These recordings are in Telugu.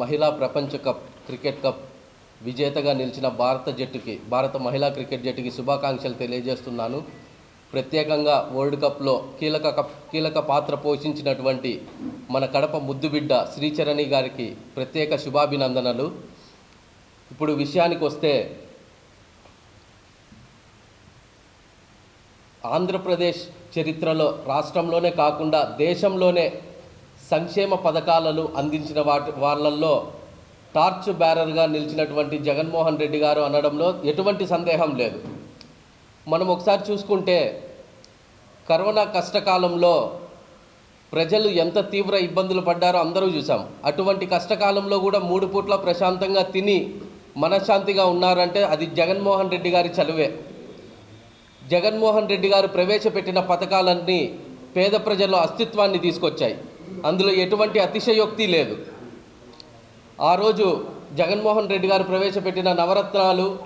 మహిళా ప్రపంచ కప్ క్రికెట్ కప్ విజేతగా నిలిచిన భారత జట్టుకి భారత మహిళా క్రికెట్ జట్టుకి శుభాకాంక్షలు తెలియజేస్తున్నాను. ప్రత్యేకంగా వరల్డ్ కప్లో కీలక కప్ కీలక పాత్ర పోషించినటువంటి మన కడప ముద్దుబిడ్డ శ్రీచరణి గారికి ప్రత్యేక శుభాభినందనలు. ఇప్పుడు విషయానికి వస్తే ఆంధ్రప్రదేశ్ చరిత్రలో రాష్ట్రంలోనే కాకుండా దేశంలోనే సంక్షేమ పథకాలను అందించిన వాటి వాళ్ళల్లో టార్చ్ బ్యారర్గా నిలిచినటువంటి జగన్మోహన్ రెడ్డి గారు అనడంలో ఎటువంటి సందేహం లేదు. మనం ఒకసారి చూసుకుంటే కరోనా కష్టకాలంలో ప్రజలు ఎంత తీవ్ర ఇబ్బందులు పడ్డారో అందరూ చూసాం. అటువంటి కష్టకాలంలో కూడా మూడు పూట్ల ప్రశాంతంగా తిని మనశ్శాంతిగా ఉన్నారంటే అది జగన్మోహన్ రెడ్డి గారి చలువే. జగన్మోహన్ రెడ్డి గారు ప్రవేశపెట్టిన పథకాలన్నీ పేద ప్రజల అస్తిత్వాన్ని తీసుకొచ్చాయి. అందులో ఎటువంటి అతిశయోక్తి లేదు. ఆ రోజు జగన్మోహన్ రెడ్డి గారు ప్రవేశపెట్టిన నవరత్నాలు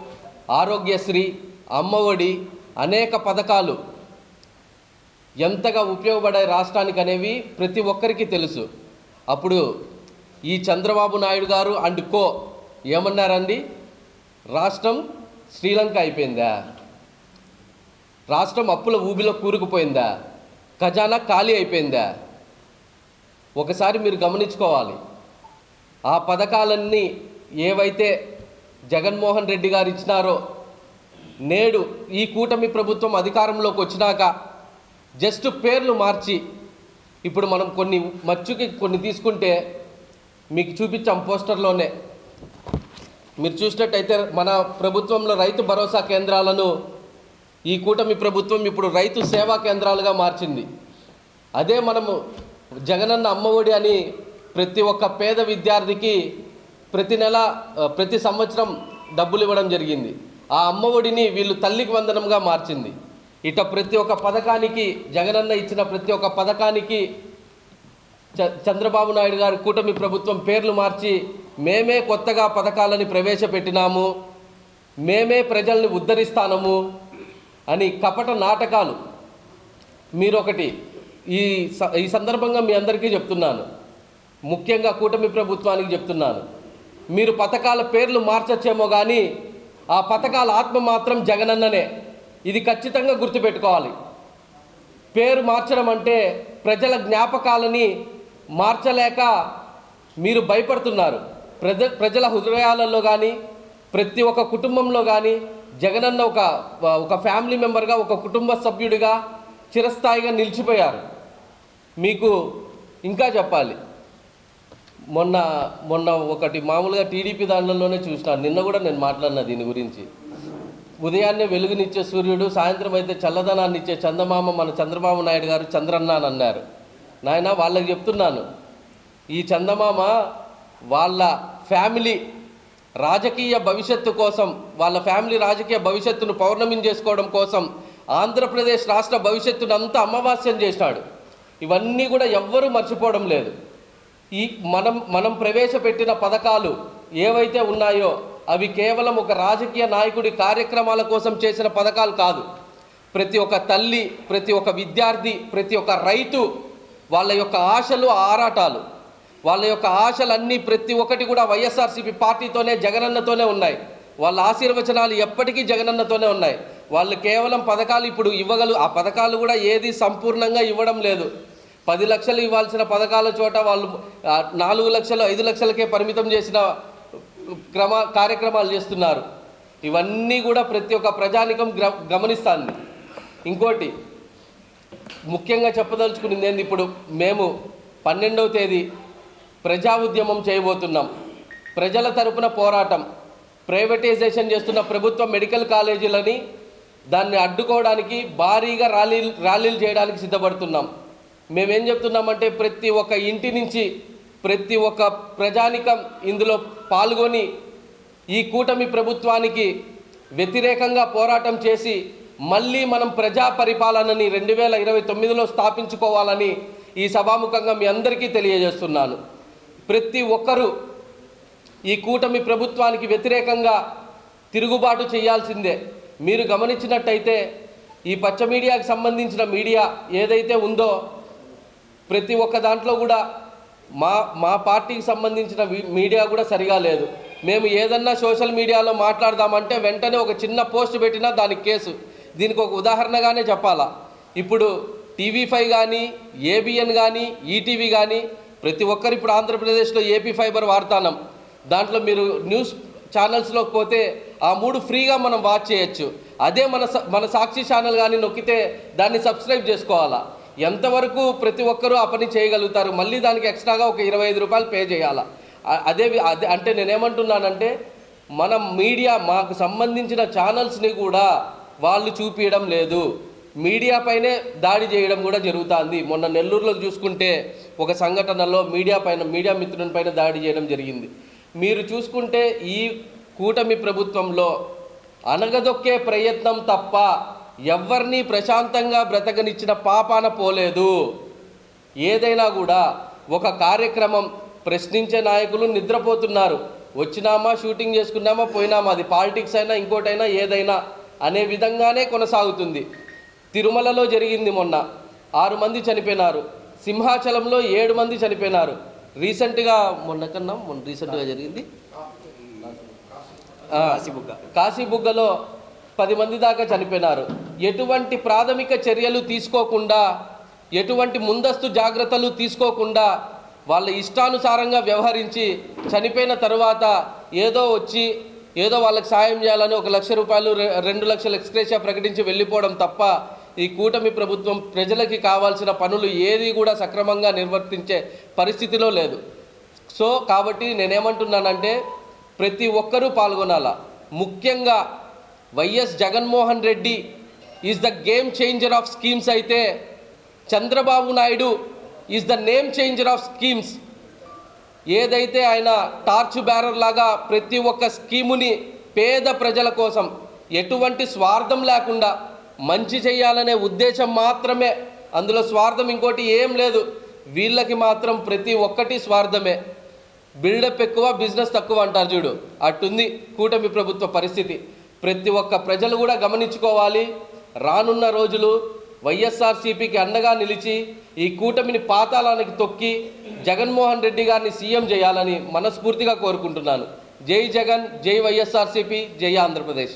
ఆరోగ్యశ్రీ అమ్మఒడి అనేక పథకాలు ఎంతగా ఉపయోగపడే రాష్ట్రానికి అనేవి ప్రతి ఒక్కరికి తెలుసు. అప్పుడు ఈ చంద్రబాబు నాయుడు గారు అండ్ కో ఏమన్నారండి? రాష్ట్రం శ్రీలంక అయిపోయిందా? రాష్ట్రం అప్పుల ఊబిలో కూరుకుపోయిందా? ఖజానా ఖాళీ అయిపోయిందా? ఒకసారి మీరు గమనించుకోవాలి. ఆ పథకాలన్నీ ఏవైతే జగన్మోహన్ రెడ్డి గారు ఇచ్చినారో నేడు ఈ కూటమి ప్రభుత్వం అధికారంలోకి వచ్చినాక జస్ట్ పేర్లు మార్చి ఇప్పుడు మనం కొన్ని మచ్చుకి కొన్ని తీసుకుంటే మీకు చూపించాం పోస్టర్లోనే. మీరు చూసినట్టయితే మన ప్రభుత్వంలో రైతు భరోసా కేంద్రాలను ఈ కూటమి ప్రభుత్వం ఇప్పుడు రైతు సేవా కేంద్రాలుగా మార్చింది. అదే మనము జగనన్న అమ్మఒడి అని ప్రతి ఒక్క పేద విద్యార్థికి ప్రతి నెల ప్రతి సంవత్సరం డబ్బులు ఇవ్వడం జరిగింది. ఆ అమ్మఒడిని వీళ్ళు తల్లికి వందనంగా మార్చింది. ఇట ప్రతి ఒక్క పథకానికి జగనన్న ఇచ్చిన ప్రతి ఒక్క పథకానికి చ- చంద్రబాబు నాయుడు గారి కూటమి ప్రభుత్వం పేర్లు మార్చి మేమే కొత్తగా పథకాలని ప్రవేశపెట్టినాము మేమే ప్రజల్ని ఉద్ధరిస్తాము అని కపట నాటకాలు. మీరొకటి ఈ స- ఈ సందర్భంగా మీ అందరికీ చెప్తున్నాను. ముఖ్యంగా కూటమి ప్రభుత్వానికి చెప్తున్నాను. మీరు పథకాల పేర్లు మార్చచ్చేమో కానీ ఆ పథకాల ఆత్మ మాత్రం జగనన్ననే. ఇది ఖచ్చితంగా గుర్తుపెట్టుకోవాలి. పేరు మార్చడం అంటే ప్రజల జ్ఞాపకాలని మార్చలేక మీరు భయపడుతున్నారు. ప్రజ ప్రజల హృదయాలలో కానీ ప్రతి ఒక్క కుటుంబంలో కానీ జగనన్న ఒక ఒక ఫ్యామిలీ మెంబర్గా ఒక కుటుంబ సభ్యుడిగా చిరస్థాయిగా నిలిచిపోయారు. మీకు ఇంకా చెప్పాలి. మొన్న మొన్న ఒకటి మామూలుగా టీడీపీ దాంట్లోనే చూసినాను. నిన్న కూడా నేను మాట్లాడిన దీని గురించి. ఉదయాన్నే వెలుగునిచ్చే సూర్యుడు సాయంత్రం అయితే చల్లదనాన్ని ఇచ్చే చందమామ మన చంద్రబాబు నాయుడు గారు చంద్రన్న అని అన్నారు. నాయన వాళ్ళకి చెప్తున్నాను. ఈ చందమామ వాళ్ళ ఫ్యామిలీ రాజకీయ భవిష్యత్తు కోసం వాళ్ళ ఫ్యామిలీ రాజకీయ భవిష్యత్తును పౌర్ణమిని చేసుకోవడం కోసం ఆంధ్రప్రదేశ్ రాష్ట్ర భవిష్యత్తును అంతా అమావాస్యం చేశాడు. ఇవన్నీ కూడా ఎవ్వరూ మర్చిపోవడం లేదు. ఈ మనం మనం ప్రవేశపెట్టిన పథకాలు ఏవైతే ఉన్నాయో అవి కేవలం ఒక రాజకీయ నాయకుడి కార్యక్రమాల కోసం చేసిన పథకాలు కాదు. ప్రతి ఒక్క తల్లి ప్రతి ఒక్క విద్యార్థి ప్రతి ఒక్క రైతు వాళ్ళ యొక్క ఆశలు ఆరాటాలు. వాళ్ళ యొక్క ఆశలన్నీ ప్రతి ఒక్కటి కూడా వైఎస్ఆర్సీపీ పార్టీతోనే జగనన్నతోనే ఉన్నాయి. వాళ్ళ ఆశీర్వచనాలు ఎప్పటికీ జగనన్నతోనే ఉన్నాయి. వాళ్ళు కేవలం పథకాలు ఇప్పుడు ఇవ్వగలు ఆ పథకాలు కూడా ఏది సంపూర్ణంగా ఇవ్వడం లేదు. పది లక్షలు ఇవ్వాల్సిన పథకాల చోట వాళ్ళు నాలుగు లక్షలు ఐదు లక్షలకే పరిమితం చేసిన క్రమ కార్యక్రమాలు చేస్తున్నారు. ఇవన్నీ కూడా ప్రతి ఒక్క ప్రజానికం గమనిస్తాను ఇంకోటి ముఖ్యంగా చెప్పదలుచుకున్నది ఏంది ఇప్పుడు మేము పన్నెండవ తేదీ ప్రజా ఉద్యమం చేయబోతున్నాం. ప్రజల తరపున పోరాటం. ప్రైవేటైజేషన్ చేస్తున్న ప్రభుత్వ మెడికల్ కాలేజీలని దాన్ని అడ్డుకోవడానికి భారీగా ర్యాలీ ర్యాలీలు చేయడానికి సిద్ధపడుతున్నాం. మేమేం చెప్తున్నామంటే ప్రతి ఒక్క ఇంటి నుంచి ప్రతి ఒక్క ప్రజానికం ఇందులో పాల్గొని ఈ కూటమి ప్రభుత్వానికి వ్యతిరేకంగా పోరాటం చేసి మళ్ళీ మనం ప్రజా పరిపాలనని రెండు వేల ఇరవై తొమ్మిదిలో స్థాపించుకోవాలని ఈ సభాముఖంగా మీ అందరికీ తెలియజేస్తున్నాను. ప్రతి ఒక్కరూ ఈ కూటమి ప్రభుత్వానికి వ్యతిరేకంగా తిరుగుబాటు చేయాల్సిందే. మీరు గమనించినట్టయితే ఈ పచ్చ మీడియాకి సంబంధించిన మీడియా ఏదైతే ఉందో ప్రతి ఒక్క దాంట్లో కూడా మా మా పార్టీకి సంబంధించిన మీడియా కూడా సరిగా లేదు. మేము ఏదన్నా సోషల్ మీడియాలో మాట్లాడదామంటే వెంటనే ఒక చిన్న పోస్ట్ పెట్టినా దానికి కేసు. దీనికి ఒక ఉదాహరణగానే చెప్పాలా. ఇప్పుడు టీవీ ఫైవ్ కానీ ఏబిఎన్ కానీ ఈటీవీ కానీ ప్రతి ఒక్కరు ఇప్పుడు ఆంధ్రప్రదేశ్లో ఏపీ ఫైబర్ వార్తానం దాంట్లో మీరు న్యూస్ ఛానల్స్లోకి పోతే ఆ మూడు ఫ్రీగా మనం వాచ్ చేయొచ్చు. అదే మన స- మన సాక్షి ఛానల్ కానీ నొక్కితే దాన్ని సబ్స్క్రైబ్ చేసుకోవాలా? ఎంతవరకు ప్రతి ఒక్కరూ ఆ పని చేయగలుగుతారు? మళ్ళీ దానికి ఎక్స్ట్రాగా ఒక ఇరవై ఐదు రూపాయలు పే చేయాలా? అదే వి- అదే అంటే నేనేమంటున్నానంటే మన మీడియా మాకు సంబంధించిన ఛానల్స్ని కూడా వాళ్ళు చూపించడం లేదు. మీడియా పైనే దాడి చేయడం కూడా జరుగుతుంది. మొన్న నెల్లూరులో చూసుకుంటే ఒక సంఘటనలో మీడియా పైన మీడియా మిత్రుని పైన దాడి చేయడం జరిగింది. మీరు చూసుకుంటే ఈ కూటమి ప్రభుత్వంలో అనగదొక్కే ప్రయత్నం తప్ప ఎవరిని ప్రశాంతంగా బ్రతకనిచ్చిన పాపాన పోలేదు. ఏదైనా కూడా ఒక కార్యక్రమం ప్రశ్నించే నాయకులు నిద్రపోతున్నారు. వచ్చినామా షూటింగ్ చేసుకున్నామా పోయినామా అది పాలిటిక్స్ అయినా ఇంకోటైనా ఏదైనా అనే విధంగానే కొనసాగుతుంది. తిరుమలలో జరిగింది మొన్న. ఆరు మంది చనిపోయినారు. సింహాచలంలో ఏడు మంది చనిపోయినారు. రీసెంట్గా మొన్న కన్నా మొన్న రీసెంట్గా జరిగింది. కాశీబుగ్గ. కాశీబుగ్గలో పది మంది దాకా చనిపోయినారు. ఎటువంటి ప్రాథమిక చర్యలు తీసుకోకుండా ఎటువంటి ముందస్తు జాగ్రత్తలు తీసుకోకుండా వాళ్ళ ఇష్టానుసారంగా వ్యవహరించి చనిపోయిన తర్వాత ఏదో వచ్చి ఏదో వాళ్ళకి సాయం చేయాలని ఒక లక్ష రూపాయలు రెండు లక్షల ఎక్స్క్రేషియా ప్రకటించి వెళ్ళిపోవడం తప్ప ఈ కూటమి ప్రభుత్వం ప్రజలకి కావాల్సిన పనులు ఏది కూడా సక్రమంగా నిర్వర్తించే పరిస్థితిలో లేదు. సో కాబట్టి నేనేమంటున్నానంటే ప్రతి ఒక్కరూ పాల్గొనాల? ముఖ్యంగా YS Jaganmohan Reddy is the game changer of schemes అయితే Chandrababu Naidu is the name changer of schemes ఏదైతే ఆయన టార్చ్ బ్యారర్ లాగా ప్రతి ఒక్క స్కీముని పేద ప్రజల కోసం ఎటువంటి స్వార్థం లేకుండా మంచి చేయాలనే ఉద్దేశం మాత్రమే. అందులో స్వార్థం ఇంకోటి ఏం లేదు. వీళ్ళకి మాత్రం ప్రతి ఒక్కటి స్వార్థమే. బిల్డప్ ఎక్కువ బిజినెస్ తక్కువ అంటారు చూడు. అట్టుంది కూటమి ప్రభుత్వ పరిస్థితి. ప్రతి ఒక్క ప్రజలు కూడా గమనించుకోవాలి. రానున్న రోజులు వైఎస్ఆర్సీపీకి అండగా నిలిచి ఈ కూటమిని పాతాళానికి తొక్కి జగన్మోహన్ రెడ్డి గారిని సీఎం చేయాలని మనస్ఫూర్తిగా కోరుకుంటున్నాను. జై జగన్ జై వైఎస్ఆర్సీపీ జై ఆంధ్రప్రదేశ్.